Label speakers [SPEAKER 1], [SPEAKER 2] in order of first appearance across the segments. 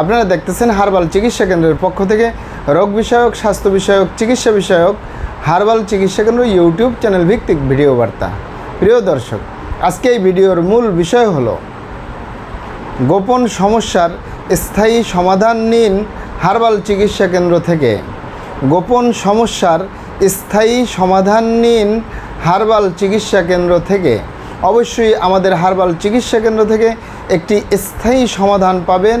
[SPEAKER 1] আপনারা দেখতেছেন হারবাল চিকিৎসা কেন্দ্রের পক্ষ থেকে রোগ বিষয়ক, স্বাস্থ্য বিষয়ক, চিকিৎসা বিষয়ক, হারবাল চিকিৎসা কেন্দ্র ইউটিউব চ্যানেল ভিত্তিক ভিডিও বার্তা। প্রিয় দর্শক, আজকে এই ভিডিওর মূল বিষয় হলো, গোপন সমস্যার স্থায়ী সমাধান নিন হারবাল চিকিৎসা কেন্দ্র থেকে। গোপন সমস্যার স্থায়ী সমাধান নিন হারবাল চিকিৎসা কেন্দ্র থেকে। অবশ্যই আমাদের হারবাল চিকিৎসা কেন্দ্র থেকে একটি স্থায়ী সমাধান পাবেন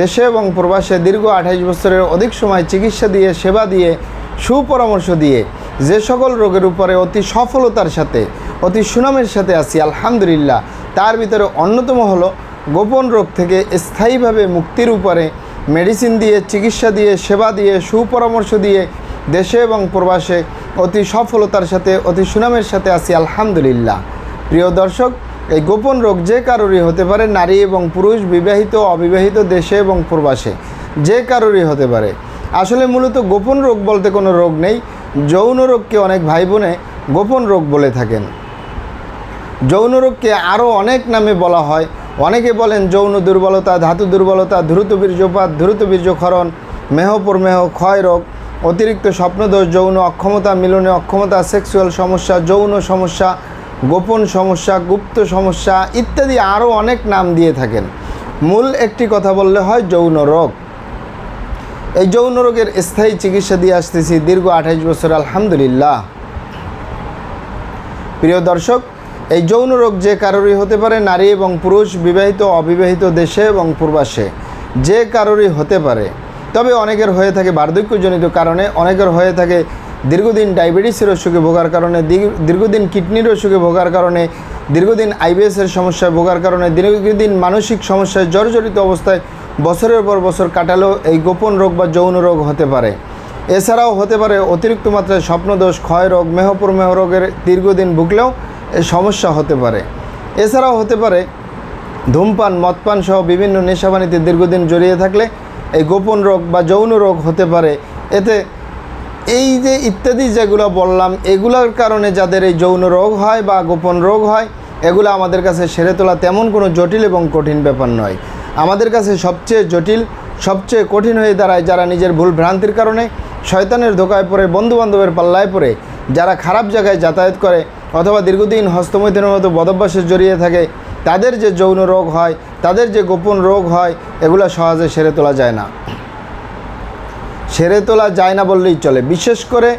[SPEAKER 1] দেশে এবং প্রবাসে দীর্ঘ আঠাইশ বছরের অধিক সময় চিকিৎসা দিয়ে, সেবা দিয়ে, সুপরামর্শ দিয়ে যে সকল রোগের উপরে অতি সফলতার সাথে, অতি সুনামের সাথে আছি, আলহামদুলিল্লাহ। তার ভিতরে অন্যতম হলো গোপন রোগ থেকে স্থায়ীভাবে মুক্তির উপরে মেডিসিন দিয়ে, চিকিৎসা দিয়ে, সেবা দিয়ে, সুপরামর্শ দিয়ে দেশে এবং প্রবাসে অতি সফলতার সাথে, অতি সুনামের সাথে আছি, আলহামদুলিল্লাহ। প্রিয় দর্শক এই গোপন রোগ যে কারোরই হতে পারে, নারী এবং পুরুষ, বিবাহিত, অবিবাহিত, দেশে এবং প্রবাসে। যে কারোরই হতে পারে। আসলে মূলত গোপন রোগ বলতে কোনো রোগ নেই। যৌন রোগকে অনেক ভাই বোনে গোপন রোগ বলে থাকেন। যৌন রোগকে আরও অনেক নামে বলা হয়। অনেকে বলেন যৌন দুর্বলতা, ধাতু দুর্বলতা, দ্রুত বীর্যপাত, দ্রুত বীর্যক্ষরণ মেহপরমেহ ক্ষয় রোগ, অতিরিক্ত স্বপ্নদোষ, যৌন অক্ষমতা, মিলনে অক্ষমতা, সেক্সুয়াল সমস্যা, যৌন সমস্যা গোপন সমস্যা, গুপ্ত সমস্যা ইত্যাদি আরও অনেক নাম দিয়ে থাকেন। মূল একটি কথা বললে হয় যৌন রোগ। এই যৌন রোগের স্থায়ী চিকিৎসা দিয়ে আসতেছি দীর্ঘ আঠাইশ বছর, আলহামদুলিল্লাহ। প্রিয় দর্শক, এই যৌন রোগ যে কারোরই হতে পারে, নারী এবং পুরুষ, বিবাহিত, অবিবাহিত দেশে এবং প্রবাসে, যে কারোরই হতে পারে। তবে অনেকের হয়ে থাকে বার্ধক্যজনিত কারণে, অনেকের হয়ে থাকে দীর্ঘদিন ডায়াবেটিসের অসুখে ভোগার কারণে দীর্ঘ- দীর্ঘদিন কিডনির অসুখে ভোগার কারণে, দীর্ঘদিন আইবিএসের সমস্যায় ভোগার কারণে, দীর্ঘদিন মানসিক সমস্যায় জর্জরিত অবস্থায় বছরের পর বছর কাটালেও এই গোপন রোগ বা যৌন রোগ হতে পারে। এছাড়াও হতে পারে অতিরিক্ত মাত্রায় স্বপ্নদোষ, ক্ষয় রোগ, মেহপুরমেহ রোগের দীর্ঘদিন ভুগলেও সমস্যা হতে পারে। এছাড়াও হতে পারে ধূমপান, মদপান সহ বিভিন্ন নেশাবানিতে দীর্ঘদিন জড়িয়ে থাকলে এই গোপন রোগ বা যৌন রোগ হতে পারে। এতে এই যে ইত্যাদি যেগুলো বললাম, এগুলোর কারণে যাদের এই যৌন রোগ হয় বা গোপন রোগ হয়, এগুলো আমাদের কাছে সেরে তোলা তেমন কোনো জটিল এবং কঠিন ব্যাপার নয়। আমাদের কাছে সবচেয়ে জটিল, সবচেয়ে কঠিন হয়ে দাঁড়ায় যারা নিজের ভুল ভ্রান্তির কারণে শয়তানের ধোকায় পড়ে, বন্ধুবান্ধবের পাল্লায় পড়ে, যারা খারাপ জায়গায় যাতায়াত করে অথবা দীর্ঘদিন হস্তমৈথুনের মতো বদভ্যাসে জড়িয়ে থাকে, তাদের যে যৌন রোগ হয়, তাদের যে গোপন রোগ হয়, এগুলো সহজে সেরে তোলা যায় না। সেরে তোলা যায় না বললেই চলে। বিশেষ করে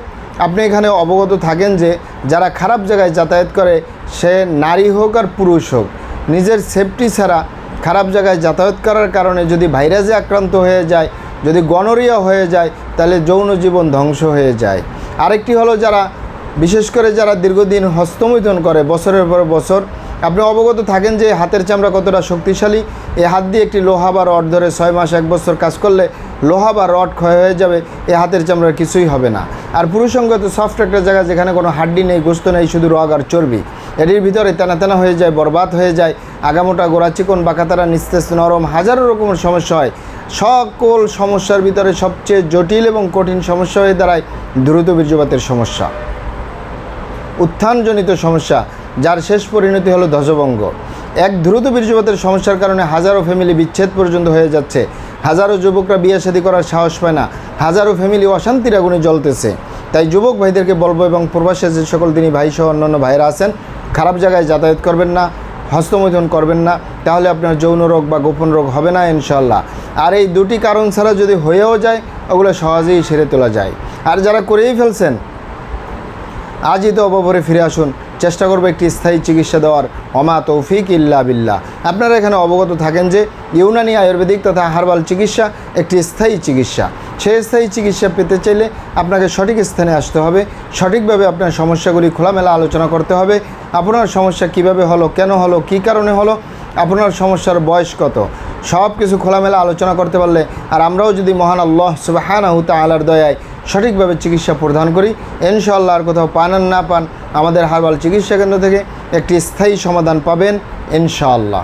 [SPEAKER 1] আপনি এখানে অবগত থাকেন যে যারা খারাপ জায়গায় যাতায়াত করে, সে নারী হোক আর পুরুষ হোক, নিজের সেফটি ছাড়া খারাপ জায়গায় যাতায়াত করার কারণে যদি ভাইরাসে আক্রান্ত হয়ে যায়, যদি গনোরিয়া হয়ে যায়, তাহলে যৌন জীবন ধ্বংস হয়ে যায়। আরেকটি হলো যারা, বিশেষ করে যারা দীর্ঘদিন হস্তমৈথুন করে, বছরের পর বছর আপনি অবগত থাকেন যে হাতের চামড়া কতটা শক্তিশালী। এই হাত দিয়ে একটি লোহা বা রড ধরে ছয় মাস, এক বছর কাজ করলে লোহা বা রড ক্ষয় হয়ে যাবে এই হাতের চামড়ার কিছুই হবে না। আর পুরুষঙ্গত সফট একটা জায়গা যেখানে কোনো হাড্ডি নেই, গোস্ত নেই, শুধু রগ আর চর্বি। এটির ভিতরে তেনা তেনা হয়ে যায়, বরবাদ হয়ে যায়, আগামোটা গোড়া চিকন বাঁকাতারা নিস্তেজ নরম হাজারো রকমের সমস্যা হয়। সকল সমস্যার ভিতরে সবচেয়ে জটিল এবং কঠিন সমস্যা হয়ে দাঁড়ায় দ্রুত বীর্যপাতের সমস্যা। উত্থানজনিত সমস্যা। যার শেষ পরিণতি হলো ধ্বজভঙ্গ। এক দ্রুত বীর্যপাতের সমস্যার কারণে হাজারো ফ্যামিলি বিচ্ছেদ পর্যন্ত হয়ে যাচ্ছে। হাজারো যুবকরা বিয়ে শাদী করার সাহস পায় না। হাজারো ফ্যামিলি অশান্তির আগুনে জ্বলতেছে। তাই যুবক ভাইদেরকে বলব এবং প্রবাসে যে সকল দিনই ভাই সহ অন্যান্য ভাইরা আছেন, খারাপ জায়গায় যাতায়াত করবেন না, হস্তমৈথুন করবেন না, তাহলে আপনার যৌন রোগ বা গোপন রোগ হবে না ইনশাল্লাহ আর এই দুটি কারণ ছাড়া যদি হয়েও যায়, ওগুলো সহজেই সেরে তোলা যায়। আর যারা করেই ফেলছেন, আজই তো অবভরে ফিরে আসুন। চেষ্টা করব একটি স্থায়ী চিকিৎসা দেওয়ার। অমা তৌফিক ইল্লা বিল্লাহ। আপনারা এখানে অবগত থাকেন যে ইউনানি আয়ুর্বেদিক তথা হার্বাল চিকিৎসা একটি স্থায়ী চিকিৎসা। সেই স্থায়ী চিকিৎসা পেতে চাইলে আপনাকে সঠিক স্থানে আসতে হবে। সঠিকভাবে আপনার সমস্যাগুলি খোলামেলা আলোচনা করতে হবে। আপনার সমস্যা কীভাবে হলো, কেন হলো, কী কারণে হলো, আপনার সমস্যার বয়স কত? সব কিছু খোলামেলা আলোচনা করতে পারলে আর আমরাও যদি মহান আল্লাহ সুবাহানাহু তালার দয়ায় সঠিকভাবে চিকিৎসা প্রদান করি ইনশাল্লাহ আর কোথাও পান আর না পান, আমাদের হারবাল চিকিৎসা কেন্দ্র থেকে একটি স্থায়ী সমাধান পাবেন ইনশাআল্লাহ।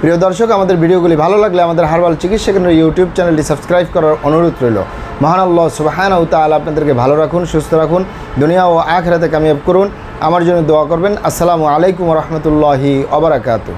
[SPEAKER 1] প্রিয় দর্শক, আমাদের ভিডিওগুলি ভালো লাগলে আমাদের হারবাল চিকিৎসা কেন্দ্র ইউটিউব চ্যানেলটি সাবস্ক্রাইব করার অনুরোধ রইল। মহান আল্লাহ সুবাহানাহু তাআলা আপনাদেরকে ভালো রাখুন, সুস্থ রাখুন, দুনিয়া ও আখরাতে কামিয়াব করুন। আমার জন্য দোয়া করবেন। আসসালামু আলাইকুম রহমতুল্লাহি অবরাকাতু